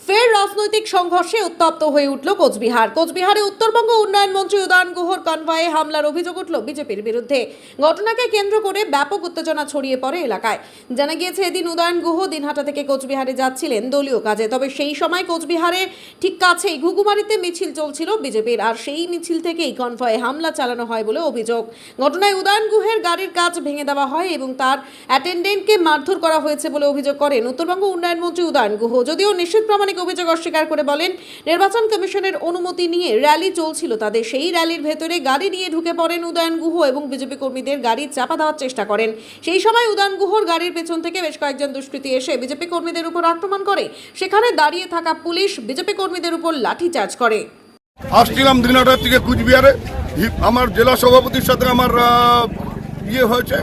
ফের রাজনৈতিক সংঘর্ষে উত্তপ্ত হয়ে উঠল কোচবিহার। কোচবিহারে উত্তরবঙ্গ উন্নয়ন মন্ত্রী উদয়ন গুহর কনভয়ে হামলার অভিযোগ উঠল বিজেপির বিরুদ্ধে। ঘটনাকে কেন্দ্র করে ব্যাপক উত্তেজনা ছড়িয়ে পড়ে এলাকায়। জানা গিয়েছে, এদিন উদয়ন গুহ দিনহাটা থেকে কোচবিহারে যাচ্ছিলেন দলীয় কাজে। তবে সেই সময় কোচবিহারে ঠিক কাছেই ঘুঘুমারিতে মিছিল চলছিল বিজেপির, আর সেই মিছিল থেকেই কনভয়ে হামলা চালানো হয় বলে অভিযোগ। ঘটনায় উদয়ন গুহের গাড়ির কাজ ভেঙে দেওয়া হয় এবং তার অ্যাটেন্ডেন্টকে মারধর করা হয়েছে বলে অভিযোগ করেন উত্তরবঙ্গ উন্নয়ন মন্ত্রী উদয়ন গুহ। যদিও নিশ্চিত প্রামাণিক অভিযোগ অস্বীকার করে বলেন, নির্বাচন কমিশনের অনুমতি নিয়ে র্যালি চলছিল তাদের। সেই র্যালির ভেতরে গাড়ি নিয়ে ঢুকে পড়েন উদয়ন গুহ এবং বিজেপি কর্মীদের গাড়ি চাপা দেওয়ার চেষ্টা করেন। সেই সময় উদয়ন গুহর গাড়ির পেছন থেকে বেশ কয়েকজন দুষ্কৃতী এসে বিজেপি কর্মীদের উপর আক্রমণ করে। সেখানে দাঁড়িয়ে থাকা পুলিশ বিজেপি কর্মীদের উপর লাঠিচার্জ করে। আসছিলাম দিনাটার থেকে কুচবিহারে। আমার জেলা সভাপতির সাথে আমার ইয়ে হয়েছে।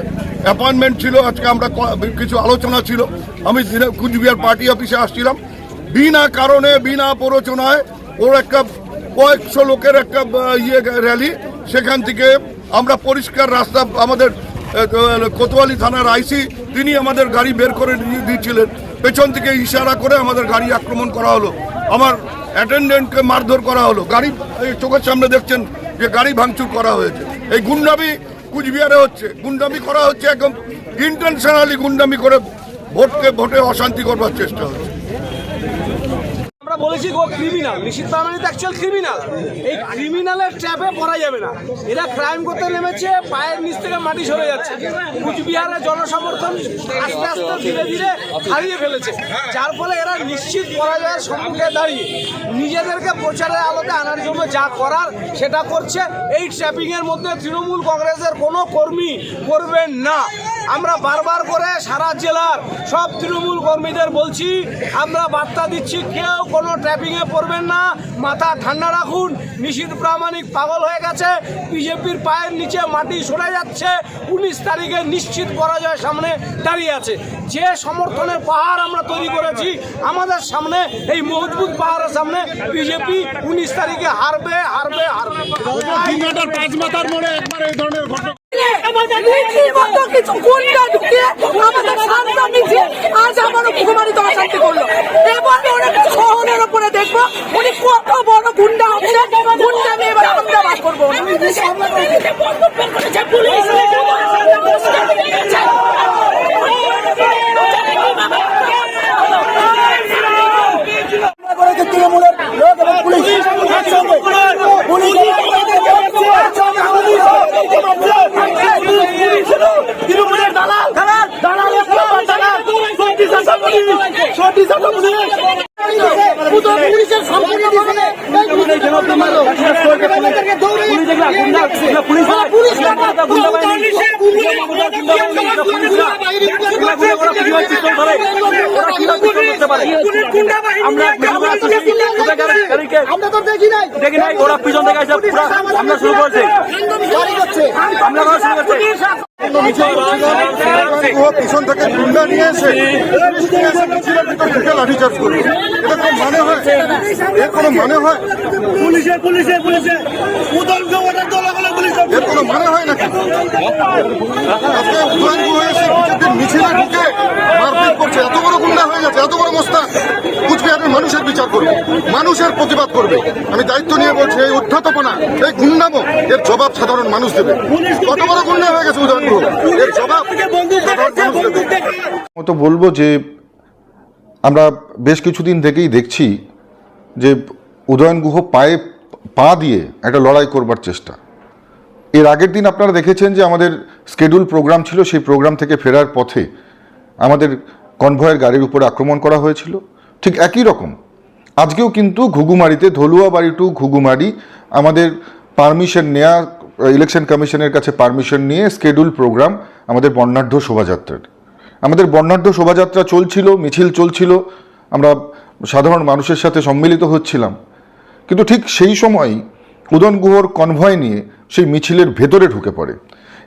অ্যাপয়েন্টমেন্ট ছিল, আজকে আমরা কিছু আলোচনা ছিল। আমি কুচবিহার পার্টি অফিসে আসছিলাম। বিনা কারণে, বিনা প্ররোচনায় ওর একটা কয়েকশো লোকের একটা ইয়ে র্যালি। সেখান থেকে আমরা পরিষ্কার রাস্তা, আমাদের কোতোয়ালি থানার আইসি, তিনি আমাদের গাড়ি বের করে দিয়ে দিচ্ছিলেন পেছন থেকে ইশারা করে আমাদের গাড়ি আক্রমণ করা হলো। আমার অ্যাটেন্ডেন্টকে মারধর করা হলো। গাড়ি চোখের সামনে দেখছেন যে গাড়ি ভাঙচুর করা হয়েছে। এই গুন্ডামি কুচবিহারে হচ্ছে। গুন্ডামি করা হচ্ছে একদম ইন্টেনশনালি গুন্ডামি করে ভোটকে, ভোটে অশান্তি করবার চেষ্টা হচ্ছে। বলেছি ও ক্রিমিনাল নিশ্চিত প্রামাণিক অ্যাকচুয়াল ক্রিমিনাল এই ক্রিমিনালের ট্র্যাপে পড়া যাবে না। এরা ক্রাইম করতে নেমেছে, পায়ের নিচ থেকে মাটি সরে যাচ্ছে। কুচবিহারের জনসমর্থন আস্তে আস্তে ধীরে ধীরে হারিয়ে ফেলেছে। যার ফলে এরা নিশ্চিত পরাজয়ের সম্মুখে দাঁড়িয়ে নিজেদেরকে প্রচারের আলোতে আনার জন্য যা করার সেটা করছে। এই ট্র্যাপিংয়ের মধ্যে তৃণমূল কংগ্রেসের কোনো কর্মী করবেন না। আমরা বারবার করে সারা জেলার সব তৃণমূল কর্মীদের বলছি, আমরা বার্তা দিচ্ছি, কেউ কোনো ট্র্যাপিংয়ে পড়বেন না। মাথা ঠান্ডা রাখুন। নিশীত প্রামাণিক পাগল হয়ে গেছে। বিজেপির পায়ের নিচে মাটি সরে যাচ্ছে। উনিশ তারিখে নিশ্চিত পরাজয়ের সামনে দাঁড়িয়ে আছে। যে সমর্থনের পাহাড় আমরা তৈরি করেছি আমাদের সামনে এই মজবুত পাহাড়ের সামনে বিজেপি উনিশ তারিখে হারবে হারবে হারবে। আমাদের মিছিল মতো কিছু গুন্ডা ঢুকিয়ে আমাদের সামনে মিছিল আজ আমারও মুখমারি তো অশান্তি করল এবার ওরা কিছু শহরের উপরে দেখব উনি কত বড় গুন্ডা হচ্ছে গুন্ডা নিয়ে এবার আমরা বাস করব করেছে তৃণমূলের লোক এবং পুলিশ একসঙ্গে পুলিশ তৃণমূলের দালাল দালাল দালাল এক নম্বর দালাল সত্যি শাসন পুলিশ সত্যি শাসন পুলিশ পুলিশের সম্পূর্ণ মানে আমরা ওরা পিছন থেকে এসে পুরো শুরু করেছে হামলা শুরু করছে পিছন থেকে গুন্ডা নিয়ে এসে লাঠিচার্জ করবে এটা কোনো মানে হয় এর কোনো মানে হয় পুলিশে পুলিশে পুলিশ এর কোনো মানে হয় নাকি? আজকে উদয়ন গুহ এসে বিজেপির মিছিলে ঢুকে মারপিট করছে। এত বড় গুন্ডা হয়ে গেছে, এত বড় মোস্তাক। কুচবিহারের মানুষের বিচার করবে, মানুষের প্রতিবাদ করবে। আমি দায়িত্ব নিয়ে বলছি, এই উদ্ধতপনা, এই গুন্ডামো, এর জবাব সাধারণ মানুষ দেবে। কত বড় গুন্ডা হয়ে গেছে উদয়ন গুহ? এর জবাব মতো বলব যে, আমরা বেশ কিছুদিন থেকেই দেখছি যে উদয়ন গুহ পায়ে পা দিয়ে একটা লড়াই করবার চেষ্টা। এর আগের দিন আপনারা দেখেছেন যে আমাদের স্কেডিউল প্রোগ্রাম ছিল, সেই প্রোগ্রাম থেকে ফেরার পথে আমাদের কনভয়ের গাড়ির উপর আক্রমণ করা হয়েছিল। ঠিক একই রকম। আজকেও কিন্তু ঘুঘুমারিতে, ধলুয়া বাড়ি টু ঘুঘুমারি আমাদের পারমিশন নেয়া ইলেকশন কমিশনের কাছে পারমিশন নিয়ে স্কেডুল প্রোগ্রাম আমাদের বর্ণাঢ্য শোভাযাত্রার। আমাদের বর্ণাঢ্য শোভাযাত্রা চলছিল, মিছিল চলছিল, আমরা সাধারণ মানুষের সাথে সম্মিলিত হচ্ছিলাম। কিন্তু ঠিক সেই সময়ই উদন গুহর কনভয় নিয়ে সেই মিছিলের ভেতরে ঢুকে পড়ে।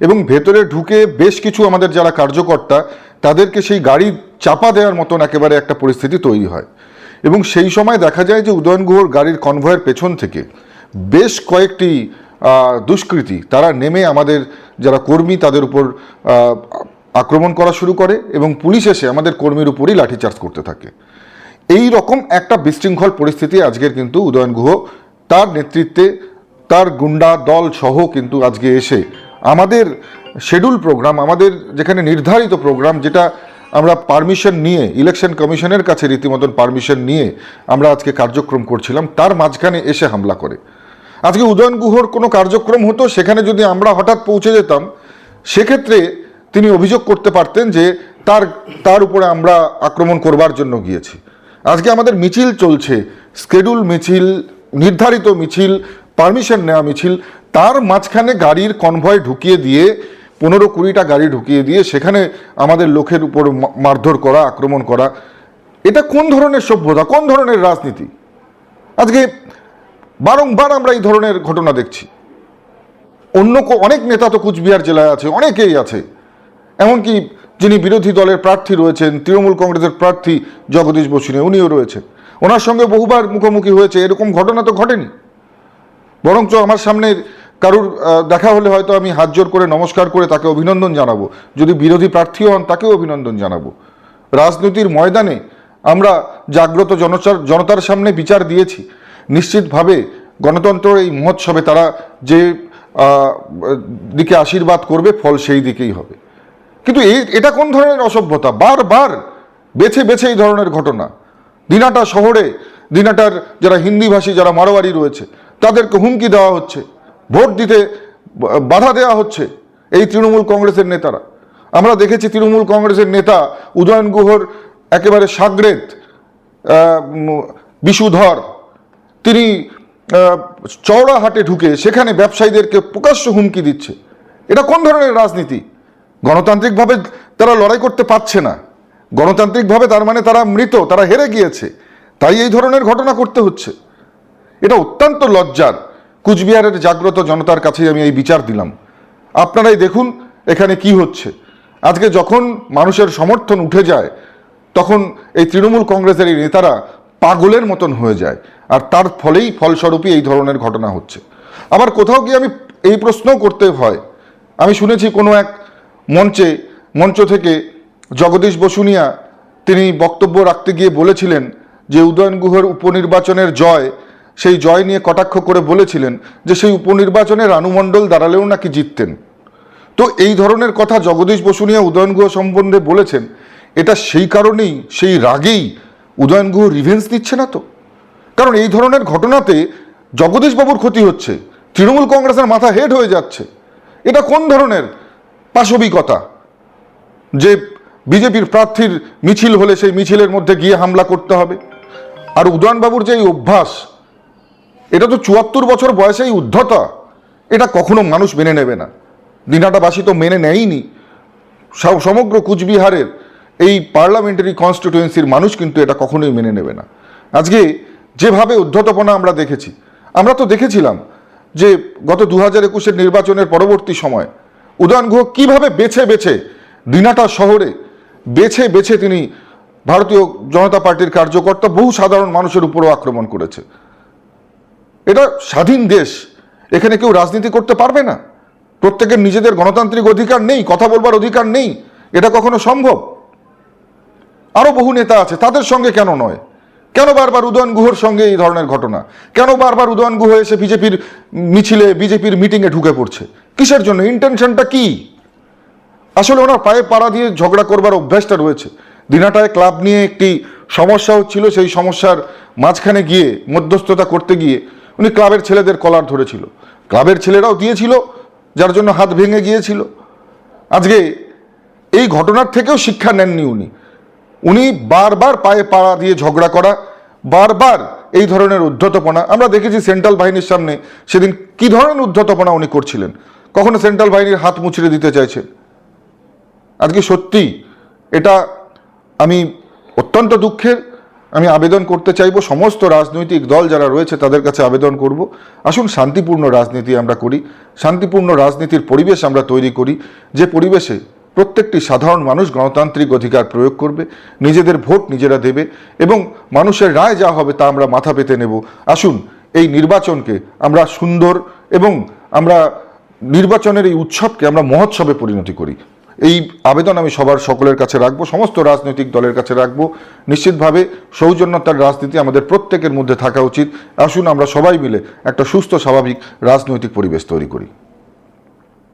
এবং ভেতরে ঢুকে বেশ কিছু আমাদের যারা কার্যকর্তা, তাদেরকে সেই গাড়ি চাপা দেওয়ার মতন একেবারে একটা পরিস্থিতি তৈরি হয়। এবং সেই সময় দেখা যায় যে উদয়ন গুহর গাড়ির কনভয়ের পেছন থেকে বেশ কয়েকটি দুষ্কৃতী তারা নেমে আমাদের যারা কর্মী তাদের উপর আক্রমণ করা শুরু করে এবং পুলিশ এসে আমাদের কর্মীর উপরই লাঠিচার্জ করতে থাকে। এই রকম একটা বিশৃঙ্খল পরিস্থিতি আজকের কিন্তু উদয়ন গুহ তার নেতৃত্বে তার গুন্ডা দল সহ কিন্তু আজকে এসে আমাদের শেডিউল প্রোগ্রাম আমাদের যেখানে নির্ধারিত প্রোগ্রাম যেটা আমরা পারমিশন নিয়ে ইলেকশন কমিশনের কাছে রীতিমতন পারমিশন নিয়ে আমরা আজকে কার্যক্রম করছিলাম, তার মাঝখানে এসে হামলা করে। আজকে উদয়ন গুহর কোনো কার্যক্রম হতো, সেখানে যদি আমরা হঠাৎ পৌঁছে যেতাম, সেক্ষেত্রে তিনি অভিযোগ করতে পারতেন যে তার তার উপরে আমরা আক্রমণ করবার জন্য গিয়েছি। আজকে আমাদের মিছিল চলছে স্কেডিউল মিছিল, নির্ধারিত মিছিল পারমিশন নেওয়া মিছিল, তার মাঝখানে গাড়ির কনভয় ঢুকিয়ে দিয়ে, পনেরো কুড়িটা গাড়ি ঢুকিয়ে দিয়ে সেখানে আমাদের লোকের উপর মারধর করা, আক্রমণ করা। এটা কোন ধরনের সভ্যতা, কোন ধরনের রাজনীতি? আজকে বারংবার আমরা এই ধরনের ঘটনা দেখছি। অন্য অনেক নেতা তো কুচবিহার জেলায় আছে, অনেকেই আছে। এমনকি যিনি বিরোধী দলের প্রার্থী রয়েছেন, তৃণমূল কংগ্রেসের প্রার্থী জগদীশ বসুনে, উনিও রয়েছেন। ওনার সঙ্গে বহুবার মুখোমুখি হয়েছে, এরকম ঘটনা তো ঘটেনি। বরঞ্চ আমার সামনে কারুর দেখা হলে হয়তো আমি হাত জোর করে নমস্কার করে তাকে অভিনন্দন জানাব। যদি বিরোধী প্রার্থীও হন, তাকেও অভিনন্দন জানাব। রাজনীতির ময়দানে আমরা জাগ্রত জনচার, জনতার সামনে বিচার দিয়েছি। নিশ্চিতভাবে গণতন্ত্রের এই মহোৎসবে তারা যে দিকে আশীর্বাদ করবে, ফল সেই দিকেই হবে। কিন্তু এই এটা কোন ধরনের অসভ্যতা? বারবার বেছে বেছে এই ধরনের ঘটনা। দিনাটা শহরে, দিনাটার যারা হিন্দিভাষী যারা মারোয়ারি রয়েছে তাদেরকে হুমকি দেওয়া হচ্ছে ভোট দিতে বাধা দেওয়া হচ্ছে এই তৃণমূল কংগ্রেসের নেতারা। আমরা দেখেছি তৃণমূল কংগ্রেসের নেতা উদয়ন গুহর একেবারে সাগরেত বিশুধর। তিনি আহ, চওড়াহাটে ঢুকে সেখানে ব্যবসায়ীদেরকে প্রকাশ্য হুমকি দিচ্ছে। এটা কোন ধরনের রাজনীতি? গণতান্ত্রিকভাবে তারা লড়াই করতে পারছে না। গণতান্ত্রিকভাবে তার মানে তারা মৃত তারা হেরে গিয়েছে। তাই এই ধরনের ঘটনা করতে হচ্ছে। এটা অত্যন্ত লজ্জার। কুচবিহারের জাগ্রত জনতার কাছে আমি এই বিচার দিলাম। আপনারাই দেখুন এখানে কি হচ্ছে। আজকে যখন মানুষের সমর্থন উঠে যায়, তখন এই তৃণমূল কংগ্রেসের এই নেতারা পাগলের মতন হয়ে যায়। আর তার ফলেই ফলস্বরূপই এই ধরনের ঘটনা হচ্ছে। আবার কোথাও গিয়ে আমি এই প্রশ্নও করতে হয়। আমি শুনেছি কোনো এক মঞ্চে, মঞ্চ থেকে জগদীশ বসুনিয়া তিনি বক্তব্য রাখতে গিয়ে বলেছিলেন যে উদয়ন গুহর উপনির্বাচনের জয় সেই জয় নিয়ে কটাক্ষ করে বলেছিলেন যে সেই উপনির্বাচনে রানুমণ্ডল দাঁড়ালেও নাকি জিততেন। তো এই ধরনের কথা জগদীশ বসু নিয়ে উদয়ন গুহ সম্বন্ধে বলেছেন, এটা সেই কারণেই, সেই রাগেই উদয়ন গুহ রিভেন্স দিচ্ছে না তো? কারণ এই ধরনের ঘটনাতে জগদীশবাবুর ক্ষতি হচ্ছে, তৃণমূল কংগ্রেসের মাথা হেড হয়ে যাচ্ছে। এটা কোন ধরনের পাশবিকতা? যে বিজেপির প্রার্থীর মিছিল হলে সেই মিছিলের মধ্যে গিয়ে হামলা করতে হবে। আর উদয়নবাবুর যে এই অভ্যাস এটা তো চুয়াত্তর বছর বয়সেই উদ্ধতা। এটা কখনো মানুষ মেনে নেবে না। দিনাটাবাসী তো মেনে নেয়নি। সমগ্র কুচবিহারের এই পার্লামেন্টারি কনস্টিটিউয়েন্সির মানুষ কিন্তু এটা কখনোই মেনে নেবে না। আজকে যেভাবে উদ্ধতপনা আমরা দেখেছি, আমরা তো দেখেছিলাম যে গত দু হাজার একুশের নির্বাচনের পরবর্তী সময় উদয়ন গুহ কীভাবে বেছে বেছে দিনাটা শহরে বেছে বেছে তিনি ভারতীয় জনতা পার্টির কার্যকর্তা, বহু সাধারণ মানুষের উপরও আক্রমণ করেছে। এটা স্বাধীন দেশ, এখানে কেউ রাজনীতি করতে পারবে না। প্রত্যেকের নিজেদের গণতান্ত্রিক অধিকার নেই, কথা বলবার অধিকার নেই, এটা কখনো সম্ভব? আরও বহু নেতা আছে, তাদের সঙ্গে কেন নয়? কেন বারবার উদয়ন গুহর সঙ্গে এই ধরনের ঘটনা? কেন বারবার উদয়ন গুহ এসে বিজেপির মিছিলে, বিজেপির মিটিংয়ে ঢুকে পড়ছে? কিসের জন্য? ইন্টেনশনটা কি? আসলে ওনার পায়ে পাড়া দিয়ে ঝগড়া করবার অভ্যাসটা রয়েছে। দিনাটায় ক্লাব নিয়ে একটি সমস্যা হচ্ছিল সেই সমস্যার মাঝখানে গিয়ে, মধ্যস্থতা করতে গিয়ে উনি ক্লাবের ছেলেদের কলার ধরেছিল। ক্লাবের ছেলেরাও দিয়েছিল, যার জন্য হাত ভেঙে গিয়েছিল। আজকে এই ঘটনার থেকেও শিক্ষা নেননি উনি। উনি বারবার পায়ে পাড়া দিয়ে ঝগড়া করা, বারবার এই ধরনের উদ্ধতপনা। আমরা দেখেছি সেন্ট্রাল বাহিনীর সামনে সেদিন কি ধরনের উদ্ধতপনা উনি করছিলেন। কখনো সেন্ট্রাল বাহিনীর হাত মুচড়ে দিতে চাইছেন? আজকে সত্যি এটা আমি অত্যন্ত দুঃখের। আমি আবেদন করতে চাইব, সমস্ত রাজনৈতিক দল যারা রয়েছে তাদের কাছে আবেদন করব। আসুন, শান্তিপূর্ণ রাজনীতি আমরা করি, শান্তিপূর্ণ রাজনীতির পরিবেশ আমরা তৈরি করি, যে পরিবেশে প্রত্যেকটি সাধারণ মানুষ গণতান্ত্রিক অধিকার প্রয়োগ করবে, নিজেদের ভোট নিজেরা দেবে এবং মানুষের রায় যা হবে তা আমরা মাথা পেতে নেব। আসুন, এই নির্বাচনকে আমরা সুন্দর এবং আমরা নির্বাচনের এই উৎসবকে আমরা মহোৎসবে পরিণতি করি। এই আবেদন আমি সবার সকলের কাছে রাখব, সমস্ত রাজনৈতিক দলের কাছে রাখব। নিশ্চিতভাবে সৌজন্যতার রাজনীতি আমাদের প্রত্যেকের মধ্যে থাকা উচিত। আসুন আমরা সবাই মিলে একটা সুস্থ, স্বাভাবিক রাজনৈতিক পরিবেশ তৈরি করি।